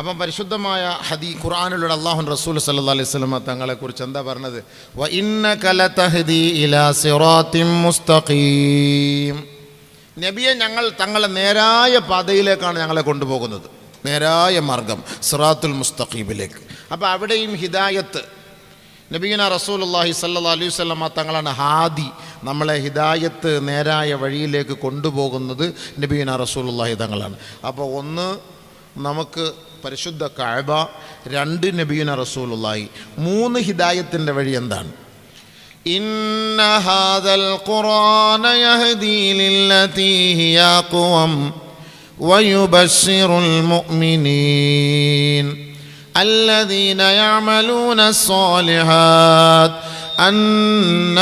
അപ്പം പരിശുദ്ധമായ ഹദി ഖുർആാനിലൂടെ അള്ളാഹുൻ റസൂൽ സല്ലാ അലൈഹി സ്വലമ തങ്ങളെക്കുറിച്ച് എന്താ പറഞ്ഞത്? വ ഇന്ന കല തഹദി മുസ്തഖീം. നബിയെ ഞങ്ങൾ തങ്ങളെ നേരായ പാതയിലേക്കാണ് ഞങ്ങളെ കൊണ്ടുപോകുന്നത്. നേരായ മാർഗം സിറാത്തുൽ മുസ്തഖീബിലേക്ക് അപ്പോൾ അവിടെയും ഹിദായത്ത്. നബീന റസൂൽ അള്ളാഹി സല്ലാ അലൈഹി സ്വലമ തങ്ങളാണ് ഹാദി. നമ്മളെ ഹിദായത്ത് നേരായ വഴിയിലേക്ക് കൊണ്ടുപോകുന്നത് നബീന റസൂൽ അള്ളാഹി തങ്ങളാണ്. അപ്പോൾ ഒന്ന് നമുക്ക് പരിശുദ്ധ കഅബ രണ്ട് നബീന റസൂലുള്ളാഹി മൂന്ന് ഹിദായത്തിൻ്റെ വഴി എന്താണ് إن هذا القرآن يهدي للتي هي أقوم ويبشر المؤمنين الذين يعملون الصالحات أن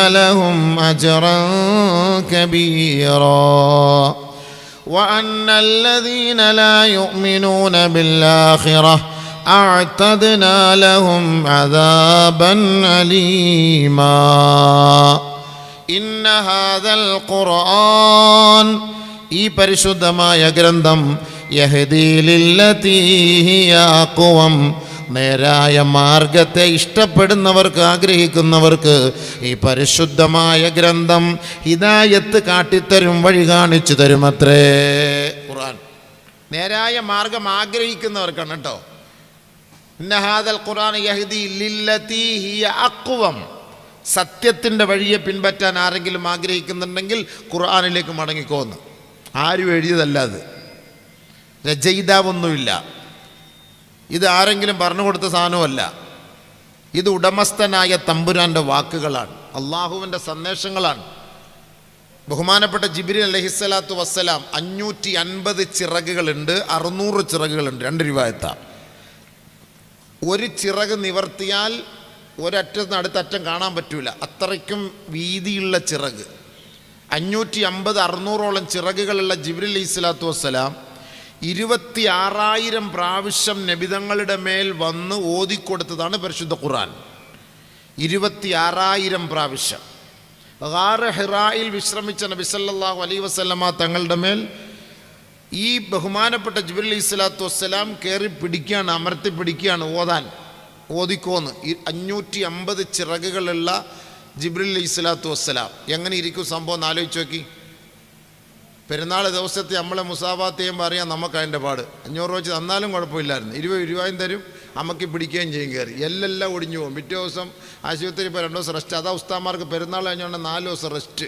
لهم أجرا كبيرا وأن الذين لا يؤمنون بالآخرة أعتدنا لهم عذابا أليما إن هذا القرآن ഈ പരിശുദ്ധമായ ഗ്രന്ഥം യഹദീലില്ലതീഹിയാക്കുവം നേരായ മാർഗത്തെ ഇഷ്ടപ്പെടുന്നവർക്ക് ആഗ്രഹിക്കുന്നവർക്ക് ഈ പരിശുദ്ധമായ ഗ്രന്ഥം ഹിതായത്ത് കാട്ടിത്തരും വഴി കാണിച്ചു തരുമത്രേ. ഖുർആൻ. നേരായ മാർഗം ആഗ്രഹിക്കുന്നവർക്കാണ് കേട്ടോ. ഇന്നഹാദൽ ഖുർആൻ യഹദി ലില്ലതീ ഹിയ സത്യത്തിന്റെ വഴിയെ പിൻപറ്റാൻ ആരെങ്കിലും ആഗ്രഹിക്കുന്നുണ്ടെങ്കിൽ ഖുർആാനിലേക്ക് മടങ്ങിക്കോന്ന്. ആരും എഴുതിയതല്ല അത്. രചയിതാവൊന്നുമില്ല. ഇത് ആരെങ്കിലും പറഞ്ഞു കൊടുത്ത സാധനമല്ല. ഇത് ഉടമസ്ഥനായ തമ്പുരാന്റെ വാക്കുകളാണ്. അള്ളാഹുവിന്റെ സന്ദേശങ്ങളാണ്. ബഹുമാനപ്പെട്ട ജിബിരി അലഹിസ്സലാത്തു വസ്സലാം അഞ്ഞൂറ്റി അൻപത് ചിറകുകളുണ്ട് അറുന്നൂറ് ചിറകുകളുണ്ട് രണ്ട് രൂപയെത്താം. ഒരു ചിറക് നിവർത്തിയാൽ ഒരറ്റത്ത് നിന്ന് അടുത്ത അറ്റം കാണാൻ പറ്റൂല. അത്രയ്ക്കും വീതിയുള്ള ചിറക്. അഞ്ഞൂറ്റി അമ്പത് അറുന്നൂറോളം ചിറകുകളുള്ള ജിബ്രിൽ അലൈഹി സ്വലാത്തു വസ്സലാം ഇരുപത്തി ആറായിരം പ്രാവശ്യം നബിതങ്ങളുടെ മേൽ വന്ന് ഓതിക്കൊടുത്തതാണ് പരിശുദ്ധ ഖുറാൻ ഇരുപത്തി ആറായിരം പ്രാവശ്യം. ഗാറ് ഹിറായിൽ വിശ്രമിച്ച നബി സല്ലല്ലാഹു അലൈഹി വസല്ലമ തങ്ങളുടെ മേൽ ഈ ബഹുമാനപ്പെട്ട ജിബ്രീൽ അലൈഹി സ്വലാത്തു വസ്സലാം കയറി പിടിക്കുകയാണ് അമർത്തി പിടിക്കുകയാണ് ഓതാൻ. ഓതിക്കോന്ന്. അഞ്ഞൂറ്റി അമ്പത് ചിറകുകളുള്ള ജിബ്രീൽ അലൈഹി സ്വലാത്തു വസ്സലാം. എങ്ങനെ ഇരിക്കും സംഭവം? എന്ന് ആലോചിച്ച് നോക്കി. പെരുന്നാൾ ദിവസത്തെ നമ്മളെ മുസാഫാത്ത് ചെയ്യുമ്പോൾ അറിയാം നമുക്ക് അതിന്റെ പാട്. അഞ്ഞൂറ് രൂപ വെച്ച് തന്നാലും കുഴപ്പമില്ലായിരുന്നു. ഇരുപത് രൂപയും തരും അമ്മയ്ക്ക് പിടിക്കുകയും ചെയ്യും കയറി. എല്ലെല്ലാം ഒടിഞ്ഞു പോകും. പിറ്റേ ദിവസം ആശുപത്രി ഇപ്പോൾ രണ്ടു ദിവസം റെസ്റ്റ് അതാ ഉസ്താമാർക്ക് പെരുന്നാൾ കഴിഞ്ഞുകൊണ്ട് നാല് ദിവസം റെസ്റ്റ്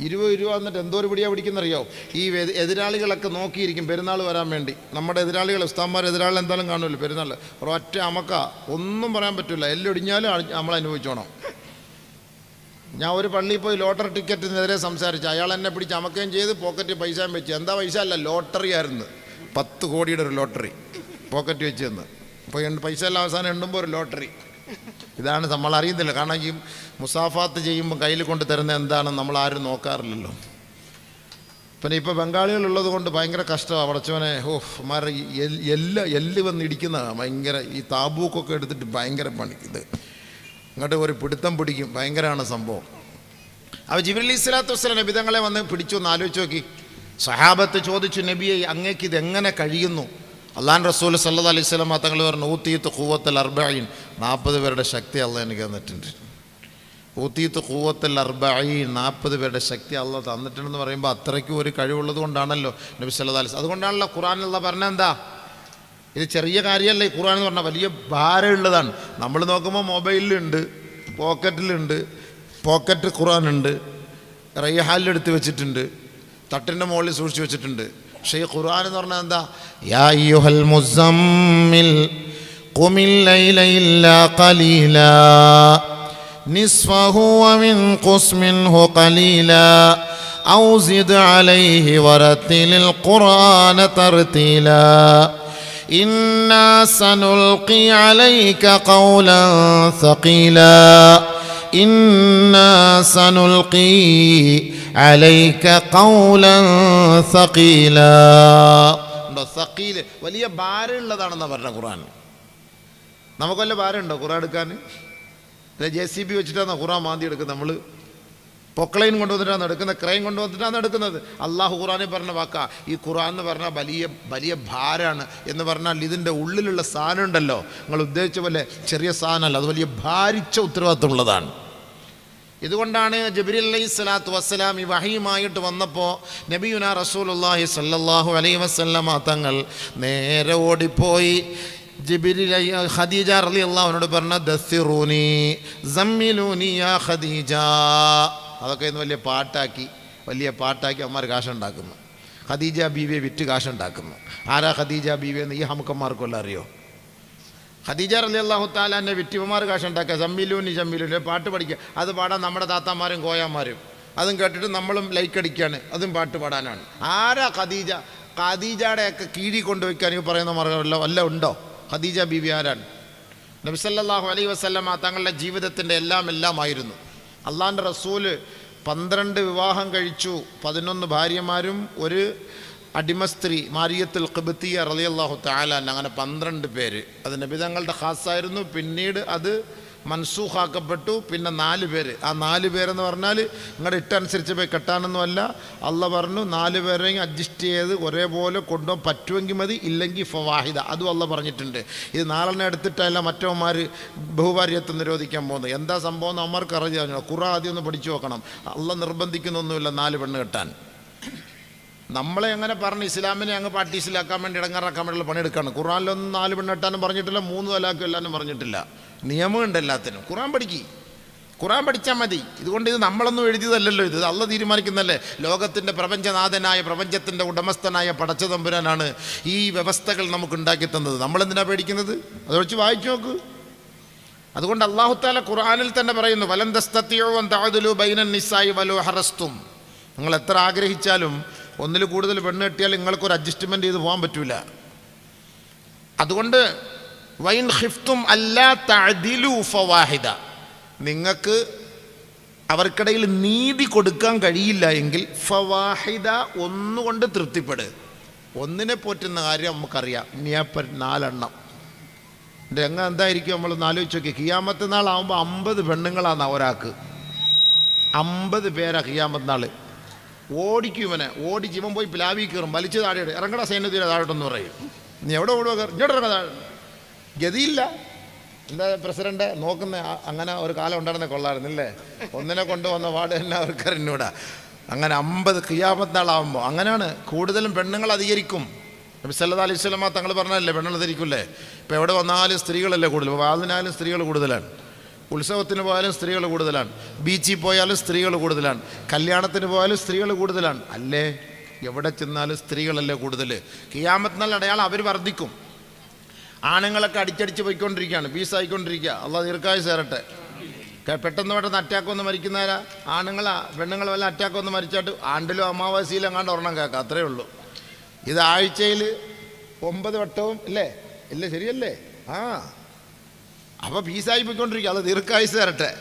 ഇരുപത് രൂപ എന്നിട്ട് എന്തോ ഒരു പിടിയാ പിടിക്കുന്നറിയോ? ഈ എതിരാളികളൊക്കെ നോക്കിയിരിക്കും പെരുന്നാൾ വരാൻ വേണ്ടി. നമ്മുടെ എതിരാളികൾ ഉസ്താമാർ എതിരാളികൾ എന്തായാലും കാണുമല്ലോ പെരുന്നാൾ ഒറ്റ അമക്ക ഒന്നും പറയാൻ പറ്റില്ല എല്ലാം ഒടിഞ്ഞാലും നമ്മൾ അനുഭവിച്ചോണം. ഞാൻ ഒരു പള്ളിയിൽ പോയി ലോട്ടറി ടിക്കറ്റിനെതിരെ സംസാരിച്ചു. അയാൾ എന്നെ പിടിച്ച് അമക്കുകയും ചെയ്ത് പോക്കറ്റിൽ പൈസയും വെച്ച്. എന്താ പൈസ അല്ല ലോട്ടറി ആയിരുന്നു. പത്ത് കോടിയുടെ ഒരു ലോട്ടറി പോക്കറ്റ് വെച്ച് തന്ന്. അപ്പോൾ പൈസ എല്ലാം അവസാനം എണ്ണുമ്പോൾ ഒരു ലോട്ടറി. ഇതാണ് നമ്മൾ അറിയുന്നില്ല. കാരണം ഈ മുസാഫാത്ത് ചെയ്യുമ്പോൾ കയ്യിൽ കൊണ്ട് തരുന്ന എന്താണെന്ന് നമ്മൾ ആരും നോക്കാറില്ലല്ലോ. പിന്നെ ഇപ്പോൾ ബംഗാളികളുള്ളത് കൊണ്ട് ഭയങ്കര കഷ്ടമാണ്. പടച്ചവനെ ഓ മാര എല്ല് എല്ല് വന്ന് ഇടിക്കുന്നതാണ് ഭയങ്കര ഈ താബൂക്കൊക്കെ എടുത്തിട്ട് ഭയങ്കര പണി. ഇത് ഇങ്ങോട്ട് ഒരു പിടുത്തം പിടിക്കും. ഭയങ്കരമാണ് സംഭവം. അപ്പോൾ ജിബ്രീൽ ഇസ്ലാത്തു വസ്സലാം നബിതങ്ങളെ വന്ന് പിടിച്ചു എന്ന് ആലോചിച്ച് നോക്കി. സഹാബത്ത് ചോദിച്ചു നബിയെ അങ്ങേക്ക് ഇതെങ്ങനെ കഴിയുന്നു? അള്ളാൻ റസൂൽ സല്ലാ അലൈഹി സ്വലം തങ്ങൾ പറഞ്ഞു ഊത്തീത്ത് കൂവത്തൽ അർബായിൻ നാൽപ്പത് പേരുടെ ശക്തി അള്ള എനിക്ക് തന്നിട്ടുണ്ട്. ഊത്തീത്ത് കൂവത്തൽ അർബീൻ നാൽപ്പത് പേരുടെ ശക്തി അള്ള തന്നിട്ടുണ്ടെന്ന് പറയുമ്പോൾ അത്രയ്ക്കും ഒരു കഴിവുള്ളത് കൊണ്ടാണല്ലോ നബി സല്ലാ അലൈഹി അതുകൊണ്ടാണല്ലോ ഖുറാനുള്ള പറഞ്ഞ എന്താ? ഇത് ചെറിയ കാര്യമല്ല ഈ ഖുർആൻ എന്ന് പറഞ്ഞാൽ വലിയ ഭാരമുള്ളതാണ് നമ്മൾ നോക്കുമ്പോൾ മൊബൈലിലുണ്ട് പോക്കറ്റിലുണ്ട് പോക്കറ്റ് ഖുർആനുണ്ട് റയ്ഹാലിലെടുത്ത് വെച്ചിട്ടുണ്ട് തട്ടിൻ്റെ മുകളിൽ സൂക്ഷിച്ച് വെച്ചിട്ടുണ്ട് പക്ഷേ ഈ ഖുർആൻ എന്ന് പറഞ്ഞാൽ എന്താ യാ അയ്യുഹൽ മുസമ്മിൽ ഖുമിൽ ലൈല ഇല്ലാ ഖലീലാ نصفه ومنقص منه قليلا أو زد عليه ورتل القرآن ترتيلا إنا سنلقي عليك قولا ثقيلا إنا سنلقي عليك قولا ثقيلا സക്കീല് വലിയ ഭാരമുള്ളതാണെന്നാണ് പറഞ്ഞ ഖുർആൻ നമുക്ക് വല്ല ഭാരമുണ്ടോ ഖുർആൻ എടുക്കാൻ ജെ സി ബി വെച്ചിട്ടാണ് ഖുറാൻ മാന്തി എടുക്കുന്നത് നമ്മൾ പൊക്കളയും കൊണ്ടുവന്നിട്ടാണ് എടുക്കുന്നത് ക്രയം കൊണ്ടുവന്നിട്ടാണ് എടുക്കുന്നത് അള്ളാഹു ഖുറാനെ പറഞ്ഞ വാക്ക ഈ ഖുറാൻ എന്ന് പറഞ്ഞാൽ വലിയ വലിയ ഭാരമാണ് എന്ന് പറഞ്ഞാൽ ഇതിന്റെ ഉള്ളിലുള്ള സാധനം ഉണ്ടല്ലോ നിങ്ങൾ ഉദ്ദേശിച്ച പോലെ ചെറിയ സാധനമല്ല അത് വലിയ ഭാരിച്ച ഉത്തരവാദിത്തമുള്ളതാണ്. ഇതുകൊണ്ടാണ് ജബിരി അലൈഹി സ്വലാത്തു വസ്സലാം ഈ വഹിയുമായിട്ട് വന്നപ്പോൾ നബിയുന റസൂലുല്ലാഹി സല്ലാഹു അലൈഹി വസല്ലമ തങ്ങൾ നേരെ ഓടിപ്പോയി. ജിബിരി ഖദീജ റലി അള്ളാഹുവിനോട് പറഞ്ഞ ദസ്സിറൂനി സമ്മിലൂനി യാ ഖദീജ. അതൊക്കെ ഇന്ന് വലിയ പാട്ടാക്കി വലിയ പാട്ടാക്കി അമ്മമാർ കാശുണ്ടാക്കുന്നു. ഖദീജ ബീവിയെ വിറ്റ് കാശുണ്ടാക്കുന്നു. ആരാ ഖദീജ ബീവി എന്ന് ഈ ഹമുക്കന്മാർക്കെല്ലാം അറിയോ? ഖദീജ റലി അള്ളാഹു താലാന്റെ വിറ്റിവന്മാർ കാശുണ്ടാക്കുക ജമ്മിലൂനി ജമ്മിലൂനി പാട്ട് പഠിക്കുക. അത് പാടാൻ നമ്മുടെ താത്താമാരും കോയാമാരും. അതും കേട്ടിട്ട് നമ്മളും ലൈക്ക് അടിക്കുകയാണ് അതും പാട്ട് പാടാനാണ്. ആരാ ഖദീജ? ഖദീജയുടെയൊക്കെ കീഴി കൊണ്ടുവയ്ക്കാൻ ഈ പറയുന്ന മാർഗമല്ല വല്ല ഉണ്ടോ? ഖദീജ ബീവി ആരാണ്? നബിസല്ലാഹു അലൈ വസ്ലമ തങ്ങളുടെ ജീവിതത്തിന്റെ എല്ലാം എല്ലാമായിരുന്നു അള്ളാന്റെ റസൂൽ പന്ത്രണ്ട് വിവാഹം കഴിച്ചു. പതിനൊന്ന് ഭാര്യമാരും ഒരു അടിമസ്ത്രീ മാരിയത്തിൽ ഖിബത്തിയ റളിയല്ലാഹു താലാൻ അങ്ങനെ പന്ത്രണ്ട് പേര്. അത് നബിതങ്ങളുടെ ഖാസായിരുന്നു. പിന്നീട് അത് മൻസൂഖാക്കപ്പെട്ടു. പിന്നെ നാല് പേര്. ആ നാല് പേരെന്ന് പറഞ്ഞാൽ നിങ്ങളുടെ ഇട്ടനുസരിച്ച് പോയി കെട്ടാനൊന്നുമല്ല അല്ല. പറഞ്ഞു നാല് പേരെയും അഡ്ജസ്റ്റ് ചെയ്ത് ഒരേപോലെ കൊണ്ടുപോകാൻ പറ്റുമെങ്കിൽ മതി ഇല്ലെങ്കിൽ ഫവാഹിദ അതും അല്ല പറഞ്ഞിട്ടുണ്ട്. ഇത് നാലെണ്ണം എടുത്തിട്ടല്ല മറ്റവന്മാർ ബഹുഭാര്യത്വം നിരോധിക്കാൻ പോകുന്നത്. എന്താ സംഭവം എന്ന് അമ്മർക്ക് അറിഞ്ഞു ഖുറ ആദ്യം ഒന്ന് പഠിച്ചു നോക്കണം. അല്ല നിർബന്ധിക്കുന്നൊന്നുമില്ല നാല് പെണ്ണ് കെട്ടാൻ. നമ്മളെ എങ്ങനെ പറഞ്ഞ് ഇസ്ലാമിനെ അങ്ങ് പാർട്ടീസിലാക്കാൻ വേണ്ടി ഇടങ്ങാറാക്കാൻ വേണ്ടിയുള്ള പണിയെടുക്കുകയാണ് ഖുറാനിലൊന്നും നാല് പെണ്ണെട്ടാനും പറഞ്ഞിട്ടില്ല മൂന്ന് തലാക്കും എല്ലാവരും പറഞ്ഞിട്ടില്ല. നിയമമുണ്ട് എല്ലാത്തിനും. ഖുറാൻ പഠിക്കി. ഖുറാൻ പഠിച്ചാൽ മതി. ഇതുകൊണ്ട് ഇത് നമ്മളൊന്നും എഴുതിയതല്ലല്ലോ ഇത്. അല്ല തീരുമാനിക്കുന്നല്ലേ ലോകത്തിന്റെ പ്രപഞ്ചനാഥനായ പ്രപഞ്ചത്തിന്റെ ഉടമസ്ഥനായ പടച്ചതമ്പുരാനാണ് ഈ വ്യവസ്ഥകൾ നമുക്ക് ഉണ്ടാക്കി തന്നത്. നമ്മളെന്തിനാണ് പേടിക്കുന്നത്? അത് വെച്ച് വായിച്ചു നോക്ക്. അതുകൊണ്ട് അള്ളാഹുത്താല ഖുറാനിൽ തന്നെ പറയുന്നു വലന്തസ്തത്തിയോ താതുലു ബൈനൻ നിസായി വലോ ഹറസ്തും. നിങ്ങൾ എത്ര ആഗ്രഹിച്ചാലും ഒന്നിൽ കൂടുതൽ പെണ്ണ് കെട്ടിയാൽ നിങ്ങൾക്കൊരു അഡ്ജസ്റ്റ്മെന്റ് ചെയ്ത് പോകാൻ പറ്റില്ല അതുകൊണ്ട് വൈൻ ഹിഫ്തും അല്ലാ തഅദിലു ഫവാഹിദ. നിങ്ങൾക്ക് അവർക്കിടയിൽ നീതി കൊടുക്കാൻ കഴിയില്ല എങ്കിൽ ഫവാഹിദ ഒന്നുകൊണ്ട് തൃപ്തിപ്പെടുക ഒന്നിനെ പോറ്റുന്ന കാര്യം നമുക്കറിയാം. ഇനിയപ്പൻ നാലെണ്ണം. രംഗം എന്തായിരിക്കും നമ്മൾ ആലോചിച്ച് നോക്കി കിയാമത്ത് നാളാവുമ്പോൾ അമ്പത് പെണ്ണുങ്ങളാണ് ഒരാൾക്ക് അമ്പത് പേരാണ് കിയാമത്ത് നാൾ ഓടിക്കും ഇവനെ. ഓടിച്ച് ഇവൻ പോയി പ്ലാവി കയറും. വലിച്ചു താഴെ. ഇറങ്ങട സൈന്യത്തിന് താഴോട്ടെന്ന് പറയും. നീ എവിടെ ഓടുക ഇങ്ങോട്ട് താഴെ. ഗതിയില്ല. എന്താ പ്രസിഡന്റ്? നോക്കുന്ന അങ്ങനെ ഒരു കാലം ഉണ്ടായിരുന്നേ കൊള്ളായിരുന്നില്ലേ ഒന്നിനെ കൊണ്ടുവന്ന വാർഡ് തന്നെ അവർക്ക് അറിഞ്ഞൂടാ. അങ്ങനെ അമ്പത് കിയാമത്താളാവുമ്പോൾ അങ്ങനെയാണ്. കൂടുതലും പെണ്ണുങ്ങൾ അധികരിക്കും. നബി അലിസ്വലമാ അലൈഹി തങ്ങൾ പറഞ്ഞല്ലേ പെണ്ണുങ്ങൾ ധരിക്കില്ലേ ഇപ്പോൾ എവിടെ വന്നാലും സ്ത്രീകളല്ലേ കൂടുതൽ. വാതിനാലും സ്ത്രീകൾ കൂടുതലാണ്. ഉത്സവത്തിന് പോയാലും സ്ത്രീകൾ കൂടുതലാണ്. ബീച്ചിൽ പോയാലും സ്ത്രീകൾ കൂടുതലാണ്. കല്യാണത്തിന് പോയാലും സ്ത്രീകൾ കൂടുതലാണ്. അല്ലേ? എവിടെ ചെന്നാലും സ്ത്രീകളല്ലേ കൂടുതൽ കിയാമത്തിനാൽ അടയാളം അവർ വർദ്ധിക്കും. ആണുങ്ങളൊക്കെ അടിച്ചടിച്ച് പോയിക്കൊണ്ടിരിക്കുകയാണ്. പീസായിക്കൊണ്ടിരിക്കുക. അള്ളാഹ് ദീർഘായുസ് ചേരട്ടെ ക- പെട്ടെന്ന് പെട്ടെന്ന് അറ്റാക്ക് വന്ന് മരിക്കുന്നവരാ? ആണുങ്ങളാ പെണ്ണുങ്ങൾ വല്ല അറ്റാക്ക് വന്ന് മരിച്ചാട്ട് ആണ്ടിലും അമാവാസിയിലും അങ്ങാണ്ട് ഒരെണ്ണം കേൾക്കാം. അത്രേ ഉള്ളൂ. ഇത് ആഴ്ചയിൽ ഒമ്പത് വട്ടവും ഇല്ലേ ഇല്ല ശരിയല്ലേ? ആ. അപ്പോൾ പീസായി പോയിക്കൊണ്ടിരിക്കുക അത് ദീർഘായുസ് തരട്ടെ.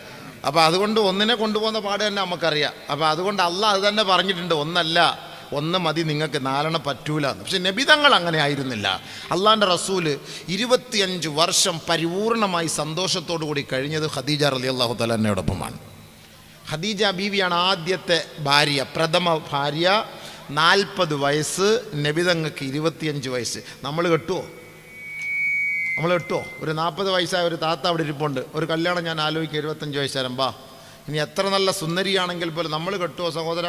അപ്പോൾ അതുകൊണ്ട് ഒന്നിനെ കൊണ്ടുപോകുന്ന പാട് തന്നെ നമുക്കറിയാം. അപ്പോൾ അതുകൊണ്ട് അല്ല അത് തന്നെ പറഞ്ഞിട്ടുണ്ട്. ഒന്നല്ല ഒന്ന് മതി നിങ്ങൾക്ക് നാലെണ്ണം പറ്റൂല എന്ന്. പക്ഷെ നബിതങ്ങൾ അങ്ങനെ ആയിരുന്നില്ല. അള്ളാന്റെ റസൂൽ ഇരുപത്തിയഞ്ച് വർഷം പരിപൂർണമായി സന്തോഷത്തോടു കൂടി കഴിഞ്ഞത് ഖദീജ റലി അള്ളാഹു തലന്നയോടൊപ്പമാണ് ഖദീജ ബീവിയാണ് ആദ്യത്തെ ഭാര്യ പ്രഥമ ഭാര്യ നാൽപ്പത് വയസ്സ് നബിതങ്ങൾക്ക് ഇരുപത്തിയഞ്ച് വയസ്സ്. നമ്മൾ കെട്ടുമോ നമ്മൾ എട്ടോ? ഒരു നാൽപ്പത് വയസ്സായ ഒരു താത്ത അവിടെ ഇരിപ്പുണ്ട്. ഒരു കല്യാണം ഞാൻ ആലോചിക്കുക ഇരുപത്തഞ്ച് വയസ്സാരം ബാ ഇനി എത്ര നല്ല സുന്ദരിയാണെങ്കിൽ പോലും നമ്മൾ കെട്ടുമോ സഹോദര?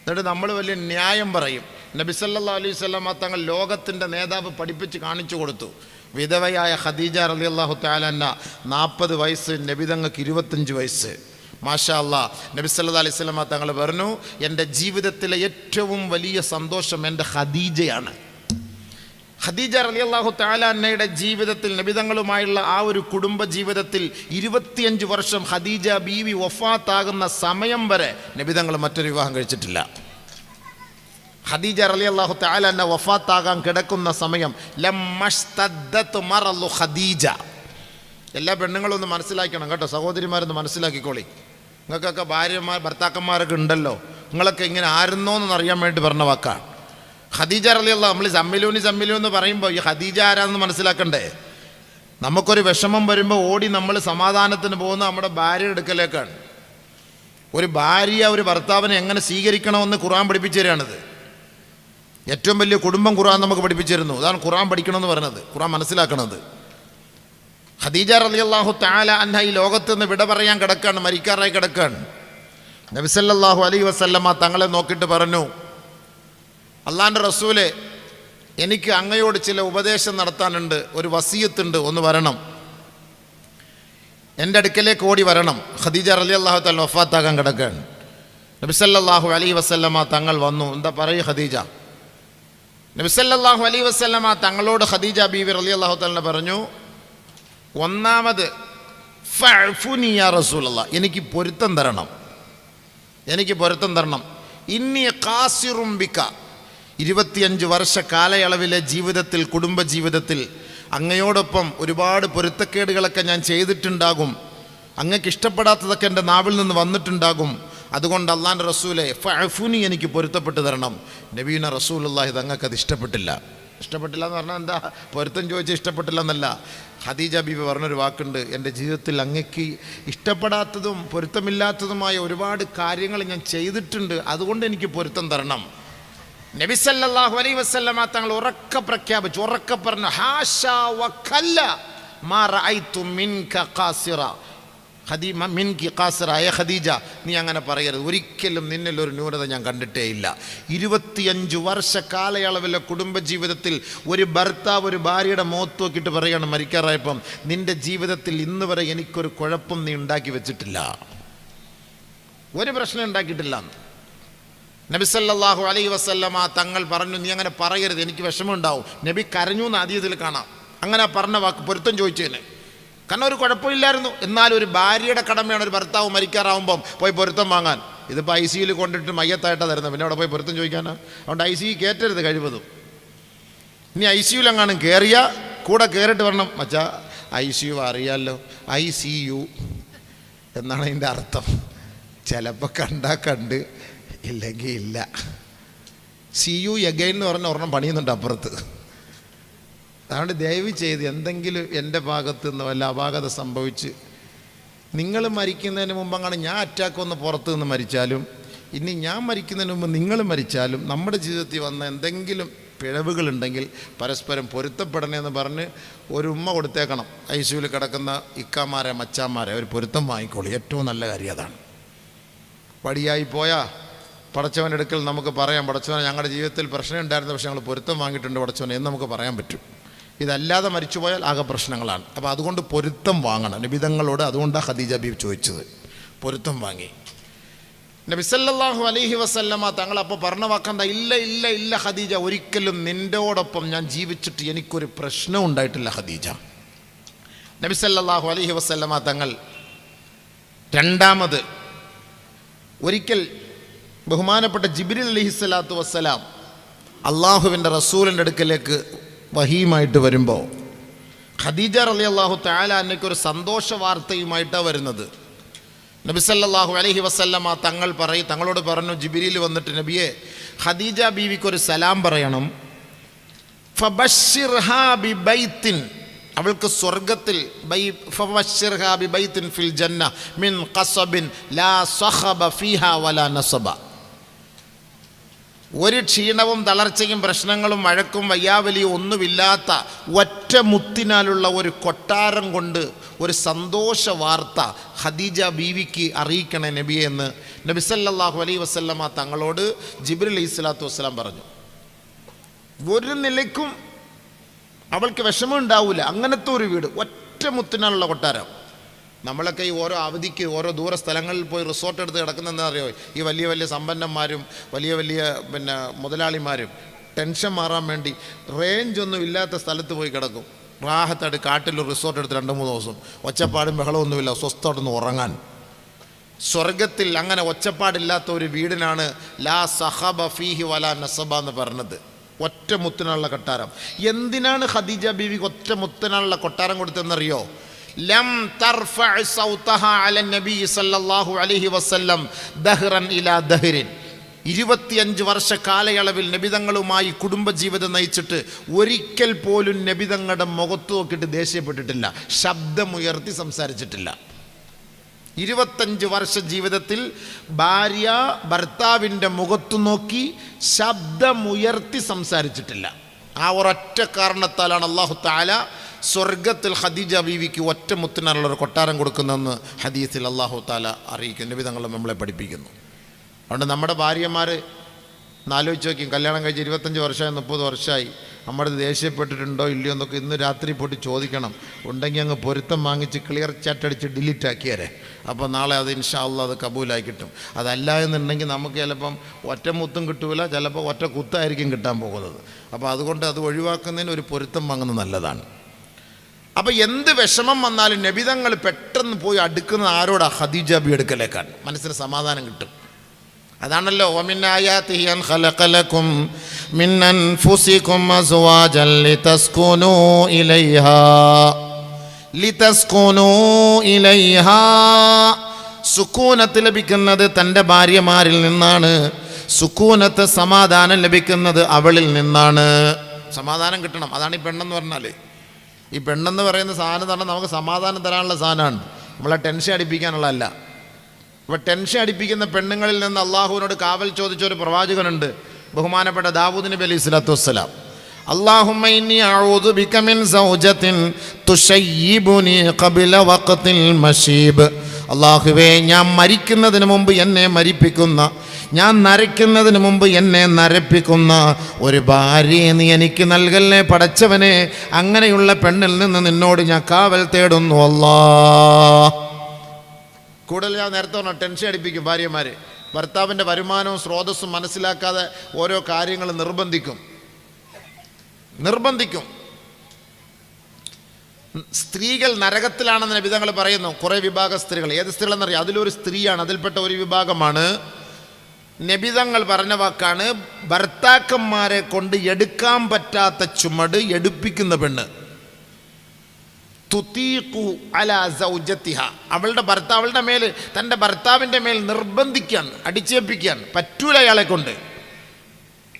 എന്നിട്ട് നമ്മൾ വലിയ ന്യായം പറയും. നബി സല്ലല്ലാഹു അലൈഹി സ്വല്ലാം തങ്ങൾ ലോകത്തിന്റെ നേതാവ് പഠിപ്പിച്ച് കാണിച്ചു കൊടുത്തു. വിധവയായ ഖദീജ അള്ളാഹു താലന്ന നാൽപ്പത് വയസ്സ് നബിതങ്ങൾക്ക് ഇരുപത്തഞ്ച് വയസ്സ്. മാഷാ അല്ലാ നബി അലൈഹി വസല്ലമ തങ്ങൾ പറഞ്ഞു എന്റെ ജീവിതത്തിലെ ഏറ്റവും വലിയ സന്തോഷം എന്റെ ഖദീജയാണ്. ഖദീജ റളിയല്ലാഹു താലാന്നയുടെ ജീവിതത്തിൽ നബിതങ്ങളുമായുള്ള ആ ഒരു കുടുംബ ജീവിതത്തിൽ ഇരുപത്തിയഞ്ച് വർഷം ഖദീജ ബീവി വഫാത്താകുന്ന സമയം വരെ നബിതങ്ങൾ മറ്റൊരു വിവാഹം കഴിച്ചിട്ടില്ല. ഖദീജ അള്ളാഹു താലാന്ന വഫാത്താകാൻ കിടക്കുന്ന സമയം ലമ്മഷ്തദ്ദത്ത് മറലു ഖദീജ. എല്ലാ പെണ്ണുങ്ങളും ഒന്ന് മനസ്സിലാക്കണം കേട്ടോ സഹോദരിമാരൊന്ന് മനസ്സിലാക്കിക്കോളി. നിങ്ങൾക്കൊക്കെ ഭാര്യമാർ ഭർത്താക്കന്മാരൊക്കെ ഉണ്ടല്ലോ. നിങ്ങളൊക്കെ ഇങ്ങനെ ആരുന്നോ അറിയാൻ വേണ്ടി പറഞ്ഞ വാക്കാണ് ഖദീജ അറിയല്ല നമ്മൾ ജമ്മിലൂനി സമ്മിലു എന്ന് പറയുമ്പോൾ ഈ ഖദീജ ആരാന്ന് മനസ്സിലാക്കണ്ടേ? നമുക്കൊരു വിഷമം വരുമ്പോൾ ഓടി നമ്മൾ സമാധാനത്തിന് പോകുന്ന നമ്മുടെ ഭാര്യ എടുക്കലേക്കാണ്. ഒരു ഭാര്യ ഒരു ഭർത്താവിനെ എങ്ങനെ സ്വീകരിക്കണമെന്ന് ഖുറാൻ പഠിപ്പിച്ചു തരികയാണിത്. ഏറ്റവും വലിയ കുടുംബം ഖുറാൻ നമുക്ക് പഠിപ്പിച്ചിരുന്നു അതാണ് ഖുറാൻ പഠിക്കണമെന്ന് പറയുന്നത്. ഖുറാൻ മനസ്സിലാക്കണത്. ഖദീജ റളിയല്ലാഹു താല അന്ന ഈ ലോകത്ത് നിന്ന് വിട പറയാൻ കിടക്കാണ് മരിക്കാറായി കിടക്കാണ്. നബിസല്ലാഹു അലൈ വസല്ലമ്മ തങ്ങളെ നോക്കിയിട്ട് പറഞ്ഞു അള്ളാന്റെ റസൂലെ എനിക്ക് അങ്ങയോട് ചില ഉപദേശം നടത്താനുണ്ട് ഒരു വസീയത്തുണ്ട് ഒന്ന് വരണം. എന്റെ അടുക്കലേക്ക് ഓടി വരണം. ഖദീജ അലി അള്ളാഹു തല വഫാത്താകാൻ കിടക്കുകയാണ്. നബിസല്ലാഹു അലൈ വസ്ല്ലമ്മ തങ്ങൾ വന്നു. എന്താ പറയൂ ഖദീജ? നബിസല്ലാഹു അലൈ വസ്ല്ലമ്മ തങ്ങളോട് ഖദീജ ബീവി അലി അള്ളാഹു തലിനെ പറഞ്ഞു ഒന്നാമത് ഫഅഫുനി യാ റസൂലല്ലാ എനിക്ക് പൊരുത്തം തരണം. എനിക്ക് പൊരുത്തം തരണം. ഇന്നി കാസിറുംബിക്ക ഇരുപത്തിയഞ്ച് വർഷ കാലയളവിലെ ജീവിതത്തിൽ കുടുംബജീവിതത്തിൽ അങ്ങയോടൊപ്പം ഒരുപാട് പൊരുത്തക്കേടുകളൊക്കെ ഞാൻ ചെയ്തിട്ടുണ്ടാകും. അങ്ങക്ക് ഇഷ്ടപ്പെടാത്തതൊക്കെ എന്റെ നാവിൽ നിന്ന് വന്നിട്ടുണ്ടാകും. അതുകൊണ്ട് അള്ളാന്റെ റസൂലെ ഫഅഫുനി എനിക്ക് പൊരുത്തപ്പെട്ട് തരണം. നബീന റസൂലുള്ളാഹി തങ്ങൾക്ക് അത് ഇഷ്ടപ്പെട്ടില്ല. ഇഷ്ടപ്പെട്ടില്ല എന്ന് പറഞ്ഞാൽ എന്താ? പൊരുത്തം ചോദിച്ചാൽ ഇഷ്ടപ്പെട്ടില്ല എന്നല്ല ഖദീജ ബീബി പറഞ്ഞൊരു വാക്കുണ്ട് എന്റെ ജീവിതത്തിൽ അങ്ങക്ക് ഇഷ്ടപ്പെടാത്തതും പൊരുത്തമില്ലാത്തതുമായ ഒരുപാട് കാര്യങ്ങൾ ഞാൻ ചെയ്തിട്ടുണ്ട്. അതുകൊണ്ട് എനിക്ക് പൊരുത്തം തരണം. നബി അലൈ അലൈഹി വസല്ലമ തങ്ങൾ ഉറക്ക പ്രഖ്യാപിച്ചു. ഉറക്ക പറഞ്ഞു ഹാഷ വഖല്ല മാ ഖദീമ ഖദീജ നീ അങ്ങനെ പറയരുത്. ഒരിക്കലും നിന്നിൽ ഒരു ന്യൂനത ഞാൻ കണ്ടിട്ടേ ഇല്ല. ഇരുപത്തിയഞ്ച് വർഷ കാലയളവിലെ കുടുംബജീവിതത്തിൽ ഒരു ഭർത്താവ് ഒരു ഭാര്യയുടെ മുഖത്ത് നോക്കിയിട്ട് പറയാണ് മരിക്കാറായപ്പം നിന്റെ ജീവിതത്തിൽ ഇന്ന് വരെ എനിക്കൊരു കുഴപ്പം നീ ഉണ്ടാക്കി വെച്ചിട്ടില്ല. ഒരു പ്രശ്നം ഉണ്ടാക്കിയിട്ടില്ല. നബിസല്ലാഹു അലൈ വസല്ലമ തങ്ങൾ പറഞ്ഞു നീ അങ്ങനെ പറയരുത് എനിക്ക് വിഷമമുണ്ടാവും. നബി കരഞ്ഞു എന്ന് ആദ്യത്തിൽ കാണാം. അങ്ങനെ പറഞ്ഞ വാക്ക് പൊരുത്തം ചോദിച്ചതിന് കാരണം ഒരു കുഴപ്പമില്ലായിരുന്നു. എന്നാലും ഒരു ഭാര്യയുടെ കടമയാണ് ഒരു ഭർത്താവ് മരിക്കാറാവുമ്പം പോയി പൊരുത്തം വാങ്ങാൻ. ഇതിപ്പോൾ ഐ സിയിൽ കൊണ്ടിട്ട് മയ്യത്തായിട്ടാണ് തരുന്നത്. പിന്നെ അവിടെ പോയി പൊരുത്തം ചോദിക്കാനാ? അതുകൊണ്ട് ഐ സി കയറ്റരുത് കഴിവതും. ഇനി ഐ സിയുലെങ്ങാനും കയറിയ കൂടെ കയറിയിട്ട് വരണം. മച്ചാ ഐ സി യു അറിയാമല്ലോ ഐ സി യു എന്നാണ് അതിന്റെ അർത്ഥം. ചിലപ്പോൾ കണ്ടാൽ കണ്ട് ഇല്ലെങ്കിൽ ഇല്ല. സി യു എഗൈൻ എന്ന് പറഞ്ഞ ഒരെണ്ണം പണിയുന്നുണ്ട് അപ്പുറത്ത്. അതുകൊണ്ട് ദയവ് ചെയ്ത് എന്തെങ്കിലും എന്റെ ഭാഗത്തു നിന്ന് വല്ല അപാകത സംഭവിച്ച് നിങ്ങൾ മരിക്കുന്നതിന് മുമ്പ് ഞാൻ അറ്റാക്ക് വന്ന് പുറത്ത് നിന്ന് മരിച്ചാലും ഇനി ഞാൻ മരിക്കുന്നതിന് മുമ്പ് നിങ്ങൾ മരിച്ചാലും നമ്മുടെ ജീവിതത്തിൽ വന്ന എന്തെങ്കിലും പിഴവുകളുണ്ടെങ്കിൽ പരസ്പരം പൊരുത്തപ്പെടണമെന്ന് പറഞ്ഞ് ഒരു ഉമ്മ കൊടുത്തേക്കണം. ഐ സിയുവിൽ കിടക്കുന്ന ഇക്കാമാരെ മച്ചാമാരെ ഒരു പൊരുത്തം വാങ്ങിക്കോളൂ. ഏറ്റവും നല്ല കാര്യം അതാണ്. വടിയായി പോയാൽ പടച്ചവന്റെ അടുക്കൽ നമുക്ക് പറയാം പടച്ചവൻ ഞങ്ങളുടെ ജീവിതത്തിൽ പ്രശ്നം ഉണ്ടായിരുന്നു പക്ഷേ ഞങ്ങൾ പൊരുത്തം വാങ്ങിയിട്ടുണ്ട് പടച്ചവൻ എന്ന് നമുക്ക് പറയാൻ പറ്റും. ഇതല്ലാതെ മരിച്ചുപോയാൽ ആകെ പ്രശ്നങ്ങളാണ്. അപ്പോൾ അതുകൊണ്ട് പൊരുത്തം വാങ്ങണം. നിബിധങ്ങളോട് അതുകൊണ്ടാണ് ഖദീജ ബീബ് ചോദിച്ചത്. പൊരുത്തം വാങ്ങി. നബിസല്ലാഹു അലഹി തങ്ങൾ അപ്പോൾ പറഞ്ഞ വാക്കണ്ട ഇല്ല ഇല്ല ഇല്ല ഖദീജ ഒരിക്കലും നിന്റെയോടൊപ്പം ഞാൻ ജീവിച്ചിട്ട് എനിക്കൊരു പ്രശ്നം ഉണ്ടായിട്ടില്ല ഖദീജ. നബിസല്ലാഹു അലഹി വസല്ലമ തങ്ങൾ രണ്ടാമത് ഒരിക്കൽ ബഹുമാനപ്പെട്ട ജിബിരിൽ അലഹി സ്വലാത്തു വസ്സലാം അള്ളാഹുവിന്റെ റസൂലിന്റെ അടുക്കലേക്ക് വഹീമായിട്ട് വരുമ്പോൾ ഖദീജ അലി അള്ളാഹു താല ഒരു സന്തോഷ വാർത്തയുമായിട്ടാണ് വരുന്നത്. നബിസല്ലാഹു അലഹി വസല്ലമ തങ്ങൾ പറയും തങ്ങളോട് പറഞ്ഞു ജിബിരിയിൽ വന്നിട്ട് നബിയെ ഖദീജ ബീവിക്കൊരു സലാം പറയണം. ബൈത്തിൻ അവൾക്ക് സ്വർഗത്തിൽ ബൈ ഫിൽ ജന്ന മിൻ ലാ സഹബ ഫീഹ വലാ നസബ. ഒരു ക്ഷീണവും തളർച്ചയും പ്രശ്നങ്ങളും വഴക്കും വയ്യാവലിയും ഒന്നുമില്ലാത്ത ഒറ്റ മുത്തിനാലുള്ള ഒരു കൊട്ടാരം കൊണ്ട് ഒരു സന്തോഷ വാർത്ത ഖദീജ ബീവിക്ക് അറിയിക്കണേ നബിയെ എന്ന് നബി അലൈഹി വസല്ലമ തങ്ങളോട് ജിബ്രിൽ അലൈഹി സ്വലാത്തു വസ്സലാം പറഞ്ഞു. ഒരു നിലയ്ക്കും അവൾക്ക് വിഷമം ഉണ്ടാവില്ല അങ്ങനത്തെ ഒരു വീട് ഒറ്റ മുത്തിനാലുള്ള കൊട്ടാരം. നമ്മളൊക്കെ ഈ ഓരോ അവധിക്ക് ഓരോ ദൂര സ്ഥലങ്ങളിൽ പോയി റിസോർട്ട് എടുത്ത് കിടക്കുന്നതെന്ന് അറിയോ? ഈ വലിയ വലിയ സമ്പന്നന്മാരും വലിയ വലിയ പിന്നെ മുതലാളിമാരും ടെൻഷൻ മാറാൻ വേണ്ടി റേഞ്ച് ഒന്നും ഇല്ലാത്ത സ്ഥലത്ത് പോയി കിടക്കും. റാഹത്തായിട്ട് കാട്ടിൽ റിസോർട്ട് എടുത്ത് രണ്ട് മൂന്ന് ദിവസം. ഒച്ചപ്പാടും ബഹളമൊന്നുമില്ല സ്വസ്ഥമായിട്ടൊന്ന് ഉറങ്ങാൻ. സ്വർഗത്തിൽ അങ്ങനെ ഒച്ചപ്പാടില്ലാത്ത ഒരു വീടിനാണ് ലാ സഹബ ഫീഹി വല നസബ എന്ന് പറഞ്ഞത്. ഒറ്റ മുത്തിനുള്ള കൊട്ടാരം. എന്തിനാണ് ഖദീജ ബീവിക്ക് ഒറ്റ മുത്തിനുള്ള കൊട്ടാരം കൊടുത്തെന്നറിയോ ലം തർഫഅ സൗതഹ അല നബി സല്ലല്ലാഹു അലൈഹി വസല്ലം ദഹ്റൻ ഇലാ ദഹ്റിൻ ഇരുപത്തിയഞ്ച് വർഷ കാലയളവിൽ നബിതങ്ങളുമായി കുടുംബജീവിതം നയിച്ചിട്ട് ഒരിക്കൽ പോലും നബിതങ്ങളുടെ മുഖത്ത് നോക്കിയിട്ട് ദേഷ്യപ്പെട്ടിട്ടില്ല. ശബ്ദമുയർത്തി സംസാരിച്ചിട്ടില്ല. ഇരുപത്തഞ്ച് വർഷ ജീവിതത്തിൽ ഭാര്യ ഭർത്താവിന്റെ മുഖത്തു നോക്കി ശബ്ദമുയർത്തി സംസാരിച്ചിട്ടില്ല. ആ ഒരൊറ്റ കാരണത്താലാണ് അള്ളാഹു താല സ്വർഗത്തിൽ ഖദീജ ബീവിക്ക് ഒറ്റ മുത്തിനുള്ളൊരു കൊട്ടാരം കൊടുക്കുന്നതെന്ന് ഹദീസിൽ അള്ളാഹു താല അറിയിക്കുന്നു വിധങ്ങൾ നമ്മളെ പഠിപ്പിക്കുന്നു. അതുകൊണ്ട് നമ്മുടെ ഭാര്യമാർ നാലോചിച്ച് നോക്കി. കല്യാണം കഴിച്ച് ഇരുപത്തഞ്ച് വർഷമായി മുപ്പത് വർഷമായി. നമ്മുടെ ദേഷ്യപ്പെട്ടിട്ടുണ്ടോ ഇല്ലയോ എന്നൊക്കെ ഇന്ന് രാത്രി പോയിട്ട് ചോദിക്കണം. ഉണ്ടെങ്കിൽ അങ്ങ് പൊരുത്തം വാങ്ങിച്ച് ക്ലിയർ ചാറ്റ് അടിച്ച് ഡിലീറ്റ് ആക്കിയാരെ. അപ്പോൾ നാളെ അത് ഇൻഷാല്ല അത് കബൂലായി കിട്ടും. അതല്ല എന്നുണ്ടെങ്കിൽ നമുക്ക് ചിലപ്പം ഒറ്റ മുത്തും കിട്ടൂല ചിലപ്പോൾ ഒറ്റ കുത്തായിരിക്കും കിട്ടാൻ പോകുന്നത്. അപ്പോൾ അതുകൊണ്ട് അത് ഒഴിവാക്കുന്നതിന് ഒരു പൊരുത്തം വാങ്ങുന്നത് നല്ലതാണ്. അപ്പോൾ എന്ത് വിഷമം വന്നാലും നബിതങ്ങൾ പെട്ടെന്ന് പോയി അടുക്കുന്നത് ആരോടാ? ഖദീജ ബി എടുക്കലേക്കാണ് മനസ്സിന് സമാധാനം കിട്ടും. അതാണല്ലോ സുക്കൂനത്ത് ലഭിക്കുന്നത് തന്റെ ഭാര്യമാരിൽ നിന്നാണ്. സുക്കൂനത്ത് സമാധാനം ലഭിക്കുന്നത് അവളിൽ നിന്നാണ്. സമാധാനം കിട്ടണം. അതാണ് ഈ പെണ്ണെന്ന് പറഞ്ഞാൽ ഈ പെണ്ണെന്ന് പറയുന്ന സാധനം തന്നെ നമുക്ക് സമാധാനം തരാനുള്ള സാധനമാണ് നമ്മളെ ടെൻഷൻ അടിപ്പിക്കാനുള്ളതല്ല അപ്പോൾ ടെൻഷൻ അടിപ്പിക്കുന്ന പെണ്ണുങ്ങളിൽ നിന്ന് അള്ളാഹുവിനോട് കാവൽ ചോദിച്ച ഒരു പ്രവാചകനുണ്ട് ബഹുമാനപ്പെട്ട ദാവൂദ് നബി അലൈഹി സ്വലാത്തു വസ്സലാം اللهم إني أعوذ بك من زوجة تشيبني قبل وقت المشيب അള്ളാഹുവേ ഞാൻ മരിക്കുന്നതിന് മുമ്പ് എന്നെ മരിപ്പിക്കുന്ന ഞാൻ നരയ്ക്കുന്നതിന് മുമ്പ് എന്നെ നരപ്പിക്കുന്ന ഒരു ഭാര്യയെ നീ എനിക്ക് നൽകല്ലേ പടച്ചവനെ? അങ്ങനെയുള്ള പെണ്ണിൽ നിന്ന് നിന്നോട് ഞാൻ കാവൽ തേടുന്നു അല്ലാ. കൂടുതൽ ഞാൻ നേരത്തെ പറഞ്ഞ ടെൻഷൻ അടിപ്പിക്കും ഭാര്യമാർ ഭർത്താവിന്റെ വരുമാനവും സ്രോതസ്സും മനസ്സിലാക്കാതെ ഓരോ കാര്യങ്ങൾ നിർബന്ധിക്കും. നിർബന്ധിക്കും. സ്ത്രീകൾ നരകത്തിലാണെന്ന് വിധങ്ങൾ പറയുന്നു. കുറേ വിഭാഗ സ്ത്രീകൾ. ഏത് സ്ത്രീകളെന്നറിയാം? അതിലൊരു സ്ത്രീയാണ് അതിൽപ്പെട്ട ഒരു വിഭാഗമാണ് നബിതങ്ങൾ പറഞ്ഞ വാക്കാണ് ഭർത്താക്കന്മാരെ കൊണ്ട് എടുക്കാൻ പറ്റാത്ത ചുമട് എടുപ്പിക്കുന്ന പെണ്ണ്. തുതീഖു അല സൗജത്തിഹ. അവളുടെ ഭർത്താവ് അവളുടെ മേൽ തന്റെ ഭർത്താവിന്റെ മേൽ നിർബന്ധിക്കാൻ അടിച്ചേൽപ്പിക്കാൻ പറ്റൂല അയാളെ കൊണ്ട്.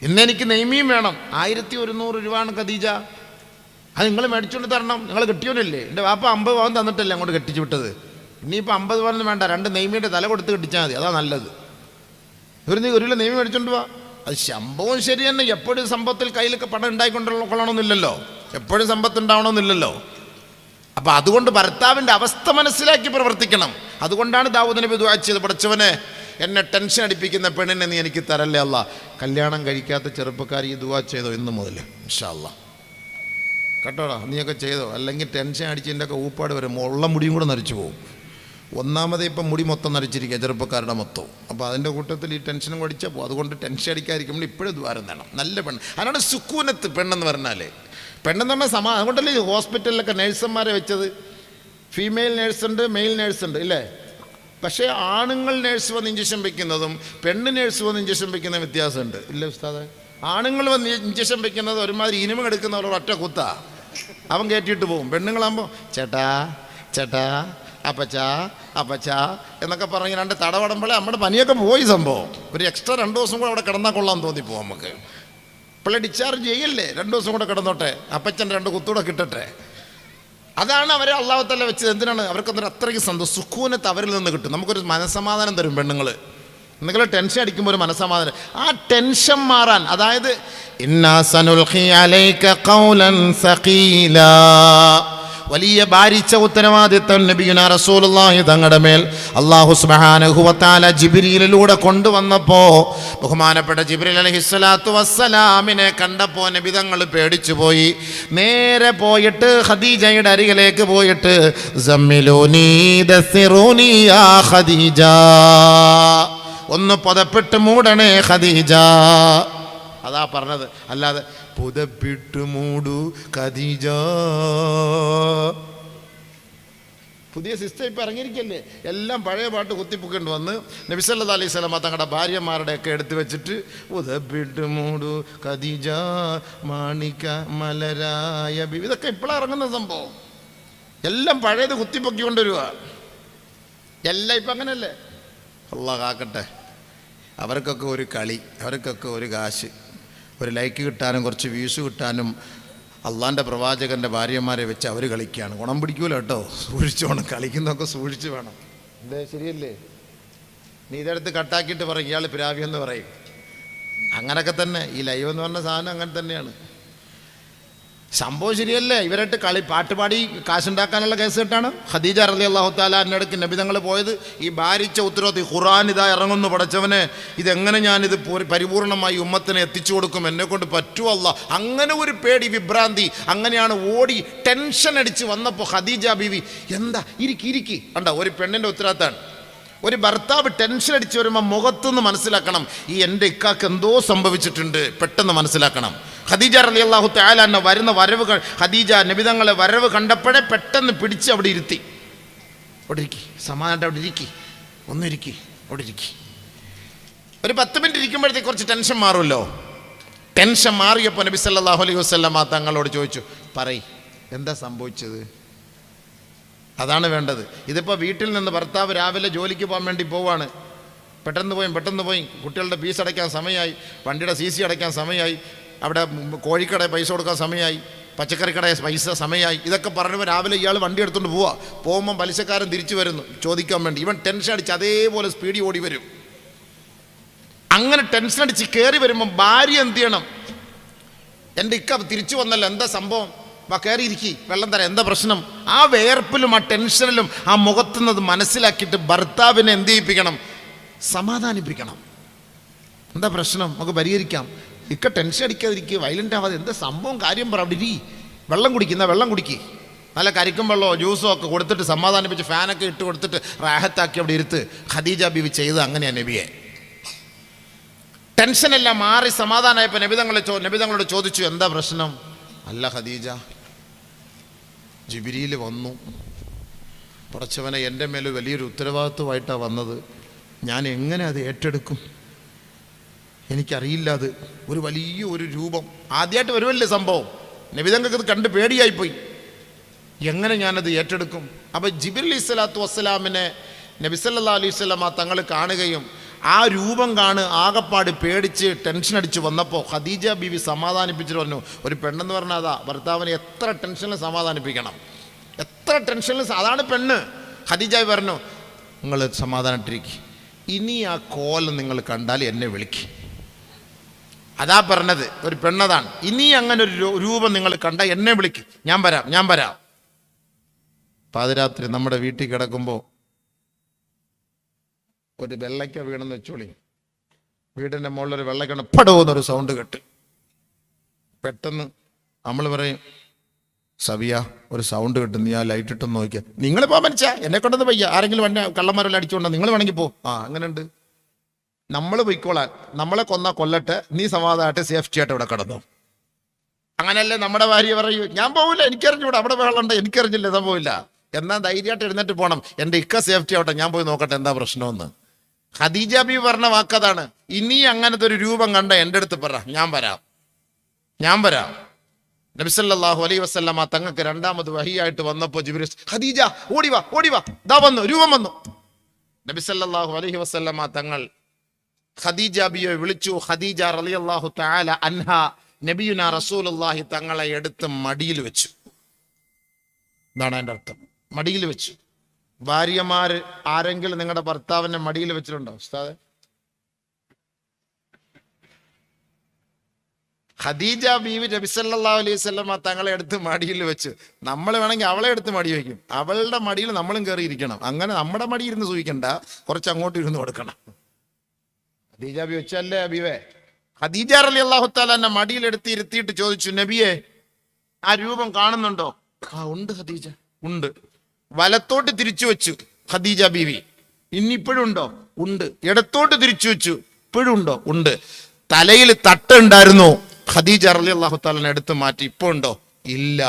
ഇന്നെനിക്ക് നെയ്മിയും വേണം. ആയിരത്തി ഒരുന്നൂറ് രൂപയാണ് ഖദീജ. അത് നിങ്ങൾ മേടിച്ചുകൊണ്ട് തരണം. നിങ്ങൾ കെട്ടിയോനല്ലേ എന്റെ വാപ്പ അമ്പത് പവൻ തന്നിട്ടല്ലേ അങ്ങോട്ട് കെട്ടിച്ചു വിട്ടത്. ഇനിയിപ്പോൾ അമ്പത് പവൻ വേണ്ട. രണ്ട് നെയ്മിയുടെ തല കൊടുത്ത് കെട്ടിച്ചാൽ മതി. അതാ നല്ലത്. ഒരു നീ ഒരു നെയ്മി മേടിച്ചോണ്ട് വാ. അത് ശമ്പവും ശരി തന്നെ. എപ്പോഴും സമ്പത്തിൽ കയ്യിലൊക്കെ പണം ഉണ്ടായിക്കൊണ്ടുള്ള കൊള്ളണമെന്നില്ലല്ലോ. എപ്പോഴും സമ്പത്ത് ഉണ്ടാവണമെന്നില്ലല്ലോ അപ്പം അതുകൊണ്ട് ഭർത്താവിന്റെ അവസ്ഥ മനസ്സിലാക്കി പ്രവർത്തിക്കണം. അതുകൊണ്ടാണ് ദാവൂദ് നബി ദുആ പഠിച്ചവനെ എന്നെ ടെൻഷൻ അടിപ്പിക്കുന്ന പെണ്ണിനെ നീ എനിക്ക് തരല്ലേ അല്ല. കല്യാണം കഴിക്കാത്ത ചെറുപ്പക്കാർ ഈ ദുവാ ചെയ്തോ ഇന്ന് മുതൽ ഇൻഷാല്ല കേട്ടോടാ? നീയൊക്കെ ചെയ്തോ? അല്ലെങ്കിൽ ടെൻഷൻ അടിച്ചതിന്റെ ഒക്കെ ഊപ്പാട് വരും. ഉള്ള മുടിയും കൂടെ നരിച്ചു പോകും ഒന്നാമതേ ഇപ്പം മുടി മൊത്തം നരച്ചിരിക്കുക ചെറുപ്പക്കാരുടെ മൊത്തം അപ്പോൾ അതിന്റെ കൂട്ടത്തിൽ ഈ ടെൻഷനും അടിച്ചാൽ പോകും അതുകൊണ്ട് ടെൻഷൻ അടിക്കാതിരിക്കുമ്പോൾ ഇപ്പോഴും ദ്വാരം വേണം നല്ല പെണ്ണ്. അതിനാണ് സുക്കൂനത്ത് പെണ്ണെന്ന് പറഞ്ഞാൽ പെണ്ണെന്ന് പറഞ്ഞാൽ സമാ അതുകൊണ്ടല്ലേ ഹോസ്പിറ്റലിലൊക്കെ നേഴ്സന്മാരെ വെച്ചത്? ഫീമെയിൽ നേഴ്സുണ്ട് മെയിൽ നേഴ്സുണ്ട് ഇല്ലേ? പക്ഷേ ആണുങ്ങൾ നേഴ്സ് വന്ന് ഇഞ്ചക്ഷൻ വയ്ക്കുന്നതും പെണ്ണ് നേഴ്സ് വന്ന് ഇഞ്ചക്ഷൻ വയ്ക്കുന്ന വ്യത്യാസമുണ്ട്. ഇല്ലേ ഉസ്താദ്. ആണുങ്ങൾ വന്ന് ഇഞ്ചക്ഷൻ വയ്ക്കുന്നത് ഒരുമാതിരി ഇനിമ എടുക്കുന്നവർ ഒറ്റ കുത്താ. അവൻ കയറ്റിയിട്ട് പോകും പെണ്ണുങ്ങളാകുമ്പോൾ ചേട്ടാ ചേട്ടാ അപ്പച്ച അപ്പച്ച എന്നൊക്കെ പറഞ്ഞ് രണ്ട് തടവടമ്പോഴേ നമ്മുടെ പനിയൊക്കെ പോയി സംഭവം. ഒരു എക്സ്ട്രാ രണ്ട് ദിവസം കൂടെ അവിടെ കിടന്നാൽ കൊള്ളാൻ പോകും നമുക്ക് പിള്ളേ ഡിസ്ചാർജ് ചെയ്യല്ലേ? രണ്ട് ദിവസം കൂടെ കിടന്നോട്ടെ? അപ്പച്ചൻ രണ്ട് കുത്തൂടെ കിട്ടട്ടെ? അതാണ് അവരെ അള്ളാഹത്തല്ല വെച്ചത്. എന്തിനാണ്? അവർക്കൊന്നൊരു അത്രയ്ക്ക് സന്തോഷം സുഖൂനത്ത് അവരിൽ നിന്ന് കിട്ടും. നമുക്കൊരു മനസമാധാനം തരും പെണ്ണുങ്ങൾ നിങ്ങൾ ടെൻഷൻ അടിക്കുമ്പോൾ ഒരു മനസമാധാനം ആ ടെൻഷൻ മാറാൻ അതായത് ഇന്നാ സഖീലാ. വലിയ ഭാരിച്ച ഉത്തരവാദിത്തം നബിയുന റസൂലുള്ളാഹി തങ്ങളുടെ മേൽ അള്ളാഹു സുബ്ഹാനഹു ജിബിരിയിലൂടെ കൊണ്ടുവന്നപ്പോ കൊണ്ടുവന്നപ്പോൾ ബഹുമാനപ്പെട്ട ജിബ്രീൽ അലഹിസ്വലാത്തു വസ്സലാമിനെ കണ്ടപ്പോൾ നബി തങ്ങൾ പേടിച്ചു പോയി. നേരെ പോയിട്ട് ഖദീജയുടെ അരികിലേക്ക് പോയിട്ട് ഖദീജ. ഒന്ന് പുതപ്പെട്ട് മൂടണേ ഖദീജ. അതാ പറഞ്ഞത്. അല്ലാതെ പുതപ്പിട്ട് മൂടു ഖദീജ. പുതിയ സിസ്റ്റം ഇപ്പം ഇറങ്ങിയിരിക്കല്ലേ? എല്ലാം പഴയ പാട്ട് കുത്തിപ്പൊക്കേണ്ടി വന്ന് നബിസല്ലാ അലൈഹി സ്വലമ തങ്ങളുടെ ഭാര്യമാരുടെയൊക്കെ എടുത്തു വെച്ചിട്ട് ഉദപ്പിട്ട് മൂടു ഖദീജ മാണിക്ക മലരായ ഇതൊക്കെ ഇപ്പോഴാണ് ഇറങ്ങുന്ന സംഭവം. എല്ലാം പഴയത് കുത്തിപ്പൊക്കി കൊണ്ടുവരിക എല്ലാം ഇപ്പം അങ്ങനെയല്ലേ അള്ളാഹ് കാക്കട്ടെ. അവർക്കൊക്കെ ഒരു കളി അവർക്കൊക്കെ ഒരു കാശ്. ഒരു ലൈക്ക് കിട്ടാനും കുറച്ച് വ്യൂസ് കിട്ടാനും അള്ളാന്റെ പ്രവാചകന്റെ ഭാര്യമാരെ വെച്ച് അവർ കളിക്കുകയാണ് ഗുണം പിടിക്കൂല കേട്ടോ. സൂക്ഷിച്ചു വേണം കളിക്കുന്നതൊക്കെ സൂക്ഷിച്ച് വേണം. എന്തേ ശരിയല്ലേ? നീ ഇതെടുത്ത് കട്ടാക്കിയിട്ട് പറയും. ഇയാൾ പിരാവി എന്ന് പറയും. അങ്ങനൊക്കെ തന്നെ. ഈ ലൈവ് എന്ന് പറഞ്ഞ സാധനം അങ്ങനെ തന്നെയാണ്. സംഭവം ശരിയല്ലേ? ഇവരായിട്ട് കളി പാട്ടുപാടി കാശുണ്ടാക്കാനുള്ള കേസ് കേട്ടാണ്. ഖദീജ റലി അള്ളാഹു താല നബി നബിതങ്ങൾ പോയത്. ഈ ഭാരിച്ച ഉത്തരവാദി ഖുറാൻ ഇതാ ഇറങ്ങുന്നു പടച്ചവനെ ഇതെങ്ങനെ ഞാനിത് പൂരി- പരിപൂർണമായി ഉമ്മത്തിനെ എത്തിച്ചു കൊടുക്കും? എന്നെ കൊണ്ട് പറ്റുമല്ല അങ്ങനെ ഒരു പേടി വിഭ്രാന്തി. അങ്ങനെയാണ് ഓടി ടെൻഷൻ അടിച്ച് വന്നപ്പോൾ ഖദീജ ബിവി എന്താ? ഇരിക്കി ഇരിക്കി. കണ്ട? ഒരു പെണ്ണിന്റെ ഉത്തരവാദിത്തമാണ് ഒരു ഭർത്താവ് ടെൻഷൻ അടിച്ച് വരുമ്പോൾ മുഖത്തുനിന്ന് മനസ്സിലാക്കണം. ഈ എന്റെ ഇക്കാക്ക് എന്തോ സംഭവിച്ചിട്ടുണ്ട്. പെട്ടെന്ന് മനസ്സിലാക്കണം. ഖദീജ റലി അള്ളാഹു താലാന്ന വരുന്ന വരവ് ഖദീജ നബിതങ്ങളെ വരവ് കണ്ടപ്പോഴേ പെട്ടെന്ന് പിടിച്ച് അവിടെ ഇരുത്തി. അവിടെ ഇരിക്കി. സമാധാനം അവിടെ ഇരിക്കി. ഒന്നിരിക്കി അവിടെ ഇരിക്കി. ഒരു പത്ത് മിനിറ്റ് ഇരിക്കുമ്പോഴത്തേക്ക് കുറച്ച് ടെൻഷൻ മാറുമല്ലോ. ടെൻഷൻ മാറിയപ്പോൾ നബി സല്ലാഹു അലൈഹി വസ്ലമ തങ്ങളോട് ചോദിച്ചു പറയ് എന്താ സംഭവിച്ചത്? അതാണ് വേണ്ടത്. ഇതിപ്പോൾ വീട്ടിൽ നിന്ന് ഭർത്താവ് രാവിലെ ജോലിക്ക് പോകാൻ വേണ്ടി പോവാണ്. പെട്ടെന്ന് പോയി പെട്ടെന്ന് പോയി. കുട്ടികളുടെ ഫീസ് അടയ്ക്കാൻ സമയമായി. വണ്ടിയുടെ സി സി അടയ്ക്കാൻ സമയമായി. അവിടെ കോഴിക്കട പൈസ കൊടുക്കാൻ സമയമായി. പച്ചക്കറിക്കട പൈസ സമയമായി. ഇതൊക്കെ പറഞ്ഞപ്പോൾ രാവിലെ ഇയാൾ വണ്ടി എടുത്തുകൊണ്ട് പോവാ. പോകുമ്പോൾ പലിശക്കാരൻ തിരിച്ചു വരുന്നു ചോദിക്കാൻ വേണ്ടി. ഇവൻ ടെൻഷൻ അടിച്ച് അതേപോലെ സ്പീഡിൽ ഓടി വരും. അങ്ങനെ ടെൻഷൻ അടിച്ച് കയറി വരുമ്പം ഭാര്യ എന്ത് ചെയ്യണം? എന്റെ ഇക്ക തിരിച്ചു വന്നല്ലോ. എന്താ സംഭവം? വാ കയറി ഇരിക്കി. വെള്ളം തരാം. എന്താ പ്രശ്നം? ആ വേർപ്പിലും ആ ടെൻഷനിലും ആ മുഖത്തുനിന്നത് മനസ്സിലാക്കിയിട്ട് ഭർത്താവിനെ എന്ത് ചെയ്യിപ്പിക്കണം? സമാധാനിപ്പിക്കണം. എന്താ പ്രശ്നം? നമുക്ക് പരിഹരിക്കാം. ഇക്ക ടെൻഷൻ അടിക്കാതിരിക്കുക വയലന്റ് ആവാതെ എന്താ സംഭവം കാര്യം പറ അവിടെ ഇരി. വെള്ളം കുടിക്കുന്ന വെള്ളം കുടിക്കി. നല്ല കരിക്കും വെള്ളമോ ജ്യൂസോ ഒക്കെ കൊടുത്തിട്ട് സമാധാനിപ്പിച്ച് ഫാനൊക്കെ ഇട്ട് കൊടുത്തിട്ട് റാഹത്താക്കി അവിടെ ഇരുത്ത്. ഖദീജ ബിവി ചെയ്ത് അങ്ങനെയാണ് നബിയെ. ടെൻഷനെല്ലാം മാറി സമാധാനമായപ്പോൾ നബിതങ്ങളെ ചോ നബിതങ്ങളോട് ചോദിച്ചു എന്താ പ്രശ്നം? അല്ല ഖദീജ ജിബിരിയിൽ വന്നു. പടച്ചവനെ എന്റെ മേൽ വലിയൊരു ഉത്തരവാദിത്വമായിട്ടാണ് വന്നത്. ഞാൻ എങ്ങനെ അത് ഏറ്റെടുക്കും? എനിക്കറിയില്ല അത്. ഒരു വലിയ ഒരു രൂപം. ആദ്യമായിട്ട് വരുമല്ലേ സംഭവം. നബിതങ്ങൾക്ക് ഇത് കണ്ട് പേടിയായിപ്പോയി. എങ്ങനെ ഞാനത് ഏറ്റെടുക്കും? അപ്പോൾ ജിബിർ അലി സ്വലാത്തു വസ്സലാമിനെ നബിസല്ലാ അലൈഹി സ്വലാമ തങ്ങൾ കാണുകയും ആ രൂപം കാണ് ആകപ്പാട് പേടിച്ച് ടെൻഷൻ അടിച്ച് വന്നപ്പോൾ ഖദീജ ബീവി സമാധാനിപ്പിച്ചിട്ട് പറഞ്ഞു ഒരു പെണ്ണെന്ന് പറഞ്ഞാൽ അതാ ഭർത്താവിനെ എത്ര ടെൻഷനിൽ സമാധാനിപ്പിക്കണം? എത്ര ടെൻഷനിൽ അതാണ് പെണ്ണ്. ഖദീജ പറഞ്ഞു നിങ്ങൾ സമാധാനിട്ടിരിക്കും ഇനി ആ കോലം നിങ്ങൾ കണ്ടാൽ എന്നെ വിളിക്കും. അതാ പറഞ്ഞത്. ഒരു പെണ്ണതാണ്. ഇനി അങ്ങനെ ഒരു രൂപം നിങ്ങൾ കണ്ട എന്നെ വിളിക്കും. ഞാൻ വരാം ഞാൻ വരാം. പാതിരാത്രി നമ്മുടെ വീട്ടിൽ കിടക്കുമ്പോൾ ഒരു വെള്ളയ്ക്ക വീണെന്ന് വെച്ചോളി. വീടിന്റെ മുകളിൽ ഒരു വെള്ളക്കണ പടവെന്നൊരു സൗണ്ട് കേട്ട്. പെട്ടെന്ന് നമ്മൾ പറയും സവിയ ഒരു സൗണ്ട് കിട്ടും നീ ആ ലൈറ്റ് ഇട്ടൊന്ന് നോക്കിയാൽ നിങ്ങൾ പോ മനുഷ്യ എന്നെ കൊണ്ടൊന്ന് പയ്യ ആരെങ്കിലും വന്നെ കള്ളന്മാരെല്ലാം അടിച്ചുകൊണ്ടോ നിങ്ങൾ വേണമെങ്കിൽ പോ. ആ അങ്ങനെ ഉണ്ട് നമ്മൾ പൊയ്ക്കോളാൻ നമ്മളെ കൊന്ന കൊല്ലട്ടെ. നീ സമാധാനമായിട്ട് സേഫ്റ്റി ആയിട്ട് ഇവിടെ കിടന്നു. അങ്ങനെയല്ലേ നമ്മുടെ ഭാര്യ പറയൂ. ഞാൻ പോവില്ല. എനിക്കറിഞ്ഞൂടെ. അവിടെ വെള്ളമുണ്ട് എനിക്കറിഞ്ഞില്ല. സംഭവമില്ല. എന്നാൽ ധൈര്യമായിട്ട് എഴുന്നേറ്റ് പോകണം എന്റെ ഇക്ക സേഫ്റ്റി ആവട്ടെ. ഞാൻ പോയി നോക്കട്ടെ. എന്താ പ്രശ്നമെന്ന്. ഖദീജ ബി പറഞ്ഞ വാക്കതാണ്. ഇനി അങ്ങനത്തെ ഒരു രൂപം കണ്ട എന്റെ അടുത്ത് പറ. ഞാൻ വരാം. ഞാൻ വരാം. നബിസല്ലാഹു അലൈ വസ്ലമ തങ്ങൾക്ക് രണ്ടാമത് വഹിയായിട്ട് വന്നപ്പോൾ ജിബ്രീസ് ഖദീജ ഓടിവ ഓടിവ. ദാ വന്നു രൂപം വന്നു. നബിസല്ലാഹു അലൈഹി വസ്ലമ തങ്ങൾ ഖദീജ ബിയെ വിളിച്ചു. ഖദീജ റളിയല്ലാഹു തആല അൻഹ നബിയുന റസൂലുള്ളാഹി തങ്ങളെ എടുത്ത് മടിയിൽ വെച്ചു. എന്താണ് എന്റെ അർത്ഥം. മടിയിൽ വെച്ചു. ഭാര്യമാര് ആരെങ്കിലും നിങ്ങളുടെ ഭർത്താവിനെ മടിയിൽ വെച്ചിട്ടുണ്ടോ ഉസ്താദ്? ഖദീജ ബീവി നബി സല്ലല്ലാഹു അലൈഹി തങ്ങളെ എടുത്ത് മടിയിൽ വെച്ച്. നമ്മൾ വേണമെങ്കിൽ അവളെ എടുത്ത് മടി വയ്ക്കും അവളുടെ മടിയിൽ നമ്മളും കയറി ഇരിക്കണം അങ്ങനെ നമ്മുടെ മടി ഇരുന്ന് സൂചിക്കണ്ട. കുറച്ച് അങ്ങോട്ട് ഇരുന്ന് കൊടുക്കണം. ഖദീജ ബി വെച്ചല്ലേ അബിവേ ഖദീജ അലി അള്ളാഹു മടിയിൽ മടിയിലെടുത്ത് ഇരുത്തിയിട്ട് ചോദിച്ചു നബിയെ ആ രൂപം കാണുന്നുണ്ടോ? ആ ഉണ്ട് ഖദീജ. ഉണ്ട്. വലത്തോട്ട് തിരിച്ചു വെച്ചു ഖദീജ ബീവി. ഇന്നിപ്പോഴുണ്ടോ? ഉണ്ട്. ഇടത്തോട്ട് തിരിച്ചു വെച്ചു. ഇപ്പോഴുണ്ടോ? ഉണ്ട്. തലയിൽ തട്ടുണ്ടായിരുന്നു ഖദീജ അറലി അള്ളാഹു താലനെ എടുത്ത് മാറ്റി. ഇപ്പൊ ഉണ്ടോ? ഇല്ല.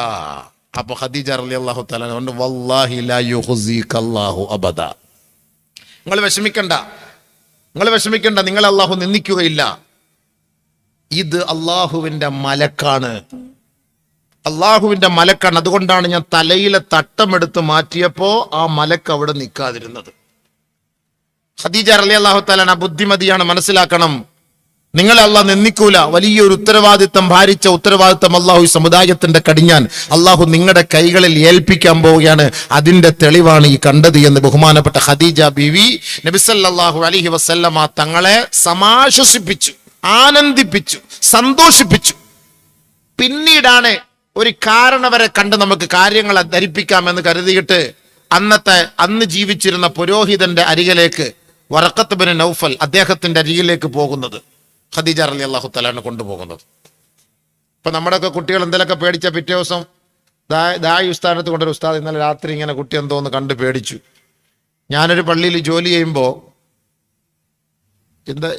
അപ്പൊ ഖദീജ അറലി അള്ളാഹു കൊണ്ട് വല്ലാഹി ലാ യുഖ്സിക അല്ലാഹു അബദ. നിങ്ങൾ വിഷമിക്കണ്ട. നിങ്ങൾ വിഷമിക്കണ്ട. നിങ്ങൾ അള്ളാഹു നിന്ദിക്കുകയില്ല. ഇത് അള്ളാഹുവിന്റെ മലക്കാണ്. അള്ളാഹുവിന്റെ മലക്കാണ്. അതുകൊണ്ടാണ് ഞാൻ തലയിലെ തട്ടമെടുത്ത് മാറ്റിയപ്പോ ആ മലക്ക് അവിടെ നിൽക്കാതിരുന്നത്. ഖദീജ അലി അള്ളാഹു താലാണ് ബുദ്ധിമതിയാണ് മനസ്സിലാക്കണം. നിങ്ങളെ അള്ളാഹ് നിന്ദിക്കൂല. വലിയൊരു ഉത്തരവാദിത്തം ഭാരിച്ച ഉത്തരവാദിത്തം അള്ളാഹു സമുദായത്തിന്റെ കടിഞ്ഞാൻ അള്ളാഹു നിങ്ങളുടെ കൈകളിൽ ഏൽപ്പിക്കാൻ പോവുകയാണ്. അതിന്റെ തെളിവാണ് ഈ കണ്ടത് എന്ന് ബഹുമാനപ്പെട്ട ഖദീജ ബിവി നബിസല്ലാഹു അലഹി വസല്ലമ തങ്ങളെ സമാശ്വസിപ്പിച്ചു ആനന്ദിപ്പിച്ചു സന്തോഷിപ്പിച്ചു. പിന്നീടാണ് ഒരു കാരണവരെ കണ്ട് നമുക്ക് കാര്യങ്ങളെ ധരിപ്പിക്കാമെന്ന് കരുതിയിട്ട് അന്നത്തെ അന്ന് ജീവിച്ചിരുന്ന പുരോഹിതന്റെ അരികിലേക്ക് വറക്കത്ത് ബിൻ നൗഫൽ അദ്ദേഹത്തിന്റെ അരികിലേക്ക് പോകുന്നത്. ഖദീജ അലി അള്ളാഹു തലാണ് കൊണ്ടുപോകുന്നത്. ഇപ്പൊ നമ്മുടെയൊക്കെ കുട്ടികൾ എന്തെങ്കിലുമൊക്കെ പേടിച്ച പിറ്റേ ദിവസം ദായി ഉസ്താനത്ത് കൊണ്ടൊരു ഉസ്താദ് ഇന്നലെ രാത്രി ഇങ്ങനെ കുട്ടി എന്തോ ഒന്ന് കണ്ട് പേടിച്ചു. ഞാനൊരു പള്ളിയിൽ ജോലി ചെയ്യുമ്പോൾ എന്താ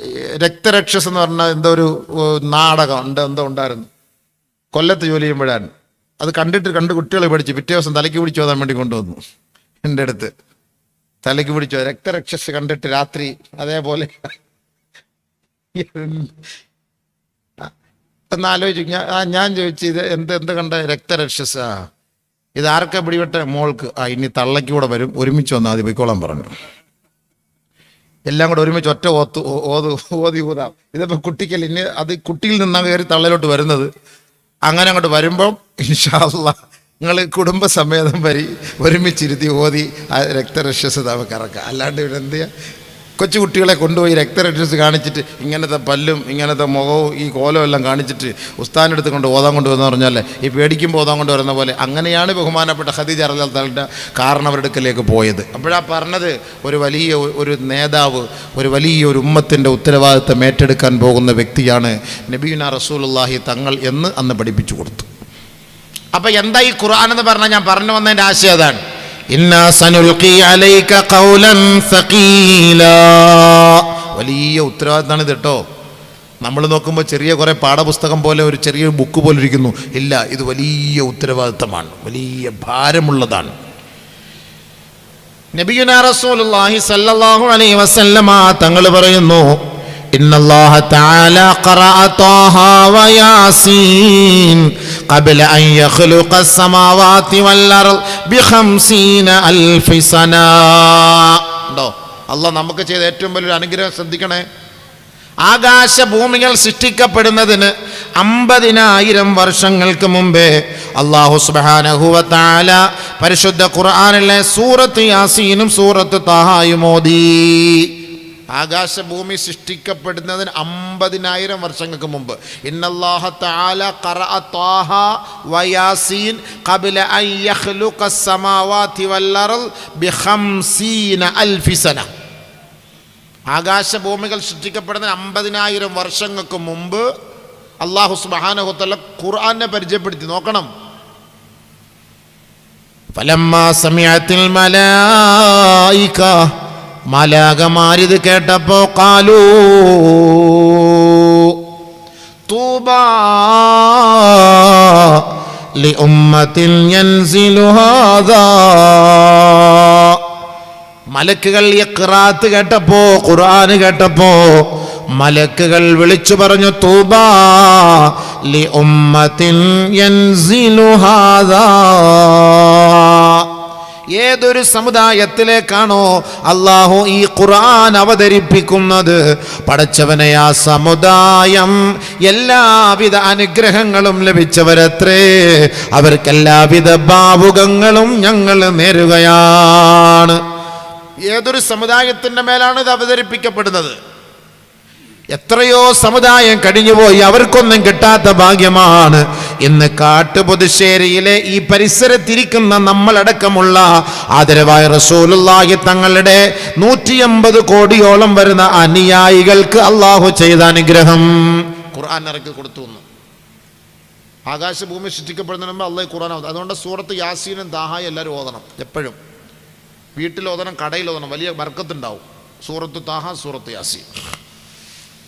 രക്തരക്ഷസ് എന്ന് പറഞ്ഞ എന്തോ ഒരു നാടകം ഉണ്ട് എന്തോ ഉണ്ടായിരുന്നു. കൊല്ലത്ത് ജോലി ചെയ്യുമ്പോഴാണ്. അത് കണ്ടിട്ട് കണ്ട് കുട്ടികളെ പഠിച്ചു പിറ്റേ ദിവസം തലയ്ക്ക് പിടിച്ചു പോകാൻ വേണ്ടി കൊണ്ടുവന്നു. എന്റെ അടുത്ത്. തലയ്ക്ക് പിടിച്ചു രക്തരക്ഷസ് കണ്ടിട്ട് രാത്രി അതേപോലെ. ഒന്ന് ആലോചിച്ചു. ഞാൻ ഞാൻ ചോദിച്ചു ഇത് എന്ത് എന്ത് കണ്ട രക്തരക്ഷസ്? ഇത് ആർക്കാ പിടിപെട്ട? മോൾക്ക്. ആ ഇനി തള്ളയ്ക്ക് കൂടെ വരും. ഒരുമിച്ച് വന്നാൽ മതി പോയിക്കോളാൻ പറഞ്ഞു. എല്ലാം കൂടെ ഒരുമിച്ച് ഒറ്റ ഓത്ത് ഓതു ഓത് ഊതാം. ഇതിപ്പോൾ കുട്ടിക്കൽ ഇനി അത് കുട്ടിയിൽ നിന്നാണ് കയറി തള്ളയിലോട്ട് വരുന്നത്. അങ്ങനെ അങ്ങോട്ട് വരുമ്പം ഇൻഷാല്ല നിങ്ങൾ കുടുംബസമേതം വരി ഒരുമിച്ചിരുത്തി ഓതി ആ രക്തരക്ഷസ് നമുക്ക് ഇറക്കാം അല്ലാണ്ട് ഇവിടെ എന്ത് ചെയ്യാ? കൊച്ചു കുട്ടികളെ കൊണ്ടുപോയി രക്തരക്ഷസ് കാണിച്ചിട്ട് ഇങ്ങനത്തെ പല്ലും ഇങ്ങനത്തെ മുഖവും ഈ കോലവും എല്ലാം കാണിച്ചിട്ട് ഉസ്താനെടുത്ത് കൊണ്ട് ഓതാൻ കൊണ്ടുവന്ന് പറഞ്ഞാൽ ഈ പേടിക്കുമ്പോൾ ഓതാൻ കൊണ്ടുവരുന്ന പോലെ അങ്ങനെയാണ് ബഹുമാനപ്പെട്ട ഖദീജ അറിയാത്ത കാരണവരെടുക്കലേക്ക് പോയത്. അപ്പോഴാ പറഞ്ഞത് ഒരു വലിയ ഒരു നേതാവ് ഒരു വലിയ ഒരു ഉമ്മത്തിന്റെ ഉത്തരവാദിത്തം ഏറ്റെടുക്കാൻ പോകുന്ന വ്യക്തിയാണ് നബീന റസൂലുള്ളാഹി തങ്ങൾ എന്ന് അന്ന് പഠിപ്പിച്ചു കൊടുത്തു. അപ്പോൾ എന്താ ഈ ഖുർആൻ എന്ന് പറഞ്ഞാൽ ഞാൻ പറഞ്ഞു വന്നതിന്റെ ആശയം അതാണ്. വലിയ ഉത്തരവാദിത്തമാണ് ഇത് നമ്മൾ നോക്കുമ്പോൾ ചെറിയ കുറേ പാഠപുസ്തകം പോലെ ഒരു ചെറിയ ബുക്ക് പോലെ ഇരിക്കുന്നു. ഇല്ല ഇത് വലിയ ഉത്തരവാദിത്തമാണ്. വലിയ ഭാരമുള്ളതാണ്. നബിയുന റസൂലുള്ളാഹി സല്ലല്ലാഹു അലൈഹി വസല്ലമ തങ്ങൾ പറയുന്നു ഇന്നല്ലാഹ തആല ഖറഅ ത്വാഹ വയാസീൻ قبل أن يخلق السماوات والأرض بخمسين ألف سنة ഉണ്ടോ അള്ളാഹ് നമുക്ക് ചെയ്ത ഏറ്റവും വലിയൊരു അനുഗ്രഹം ശ്രദ്ധിക്കണേ ആകാശ ഭൂമികൾ സൃഷ്ടിക്കപ്പെടുന്നതിന് അമ്പതിനായിരം വർഷങ്ങൾക്ക് മുമ്പേ അള്ളാഹു സുബാനഹുവത്താല പരിശുദ്ധ ഖുർആാനിലെ സൂറത്ത് യാസീനും സൂറത്ത് താഹായും ഓതി ആകാശഭൂമി സൃഷ്ടിക്കപ്പെടുന്നതിന് അമ്പതിനായിരം വർഷങ്ങൾക്ക് മുമ്പ് ഇന്നല്ലാഹ തആല ഖറഅ ത്വാഹ വയാസീൻ ഖബല അൻ യഖ്ലുഖ السماوات والأرض بخمسين ألف سنة ആകാശഭൂമികൾ സൃഷ്ടിക്കപ്പെടുന്ന അമ്പതിനായിരം വർഷങ്ങൾക്ക് മുമ്പ് അള്ളാഹു സുബാനഹുത്തല്ല ഖുർആനെ പരിചയപ്പെടുത്തി നോക്കണം ഫലമ്മാ സമയത്തിൽ മലായിക മലാകമാരിത് കേട്ടപ്പോ കാലൂ. തൂബാ ഹാദാ. മലക്കുകൾ യക്റാത്ത് കേട്ടപ്പോ ഖുർആന് കേട്ടപ്പോ മലക്കുകൾ വിളിച്ചു പറഞ്ഞു തൂബാ ലി ഉമ്മത്തിൽ യൻസിലു ഹാദാ. ഏതൊരു സമുദായത്തിലേക്കാണോ അള്ളാഹു ഈ ഖുർആൻ അവതരിപ്പിക്കുന്നത്? പടച്ചവനെ ആ സമുദായം എല്ലാവിധ അനുഗ്രഹങ്ങളും ലഭിച്ചവരത്രേ. അവർക്ക് എല്ലാവിധ ഭാവുകങ്ങളും ഞങ്ങൾ നേരുകയാണ്. ഏതൊരു സമുദായത്തിന്റെ മേലാണ് ഇത് അവതരിപ്പിക്കപ്പെടുന്നത്? എത്രയോ സമുദായം കഴിഞ്ഞുപോയി അവർക്കൊന്നും കിട്ടാത്ത ഭാഗ്യമാണ്. ഇന്ന് കാട്ടുപുതുശ്ശേരിയിലെ ഈ പരിസരത്തിരിക്കുന്ന നമ്മളടക്കമുള്ള ആദരവായ റസൂലുള്ളാഹി തങ്ങളുടെ നൂറ്റി അമ്പത് കോടിയോളം വരുന്ന അനുയായികൾക്ക് അള്ളാഹു ചെയ്ത അനുഗ്രഹം. ഖുർആൻ ഇറക്കി കൊടുത്തു ആകാശഭൂമി സൃഷ്ടിക്കപ്പെടുന്നതിന് മുമ്പ് അള്ളാഹ് ഖുർആൻ. അതുകൊണ്ട് സൂറത്ത് യാസീനും ദാഹായും എല്ലാവരും ഓതണം എപ്പോഴും. വീട്ടിൽ ഓതണം കടയിൽ ഓതണം വലിയ ബർക്കത്തുണ്ടാവും. സൂറത്ത് താഹ സൂറത്ത് യാസീൻ.